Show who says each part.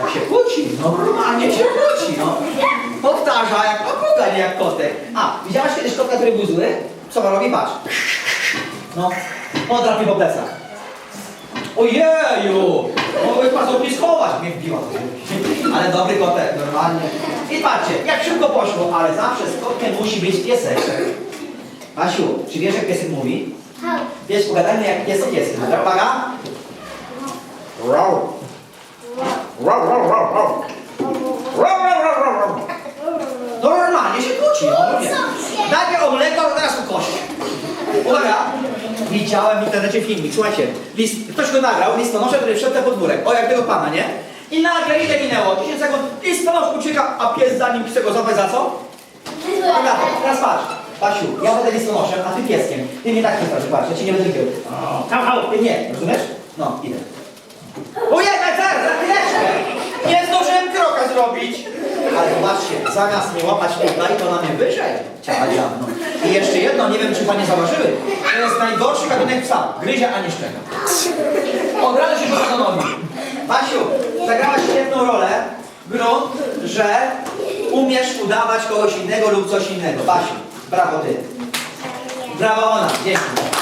Speaker 1: Jak się kłóci, no normalnie się kłóci, no. Powtarza jak papuga, nie jak kotek. A, widziałaś kiedyś kotka, który był zły? Co on robi? Patrz. No, podrapie po plecach. Ojeju! Mogłeś paznokcie schować, mnie wbiła. Ale dobry kotek, normalnie. I patrzcie, jak szybko poszło, ale zawsze z kotkiem musi być piesek. Asiu, czy wiesz jak piesek mówi? Wiesz, pogadajmy jak piesek jest. Uwaga? Najpierw o mleko, a teraz o kość. Uwaga! Widziałem w internecie filmik, słuchajcie, list, ktoś go nagrał, listonosze, który wszedł na podwórek, o jak tego pana, nie? I nagle ile minęło? 10 sekund, listonosz ucieka, a pies za nim chce go złapać za co? Agato, teraz patrz. Basiu, ja będę listonoszem, a ty pieskiem. Ty mnie tak nie straszy, patrz, ja ci nie będę krył. Nie, rozumiesz? No, idę. Ale zobaczcie, zamiast mnie łapać tutaj, to na mnie wyżej. Ciała diabno. I jeszcze jedno, nie wiem czy panie zauważyły. To jest najgorszy gatunek psa. Gryzie, a nie szczeka. Od razu się postanowi. Basiu, zagrałaś świetną rolę. Grunt, że umiesz udawać kogoś innego lub coś innego. Basiu, brawo ty. Brawo ona, dzięki.